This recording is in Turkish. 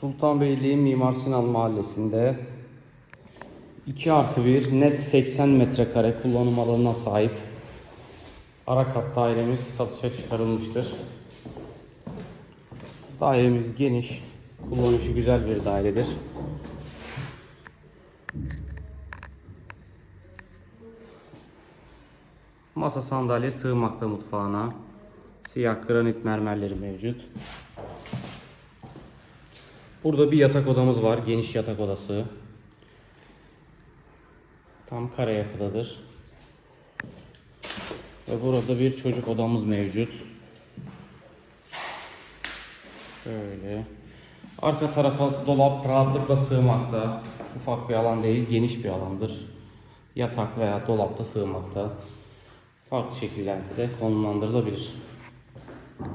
Sultanbeyli Mimar Sinan Mahallesi'nde 2 artı 1 net 80 metrekare kullanım alanına sahip ara kat dairemiz satışa çıkarılmıştır. Dairemiz geniş, kullanışı güzel bir dairedir. Masa sandalye sığmakta mutfağına. Siyah granit mermerleri mevcut. Burada bir yatak odamız var. Geniş yatak odası. Tam kare yapıdadır. Ve burada bir çocuk odamız mevcut. Şöyle. Arka tarafa dolap rahatlıkla sığmakta. Ufak bir alan değil, geniş bir alandır. Yatak veya dolapta sığmakta. Farklı şekillerde de konumlandırılabilir.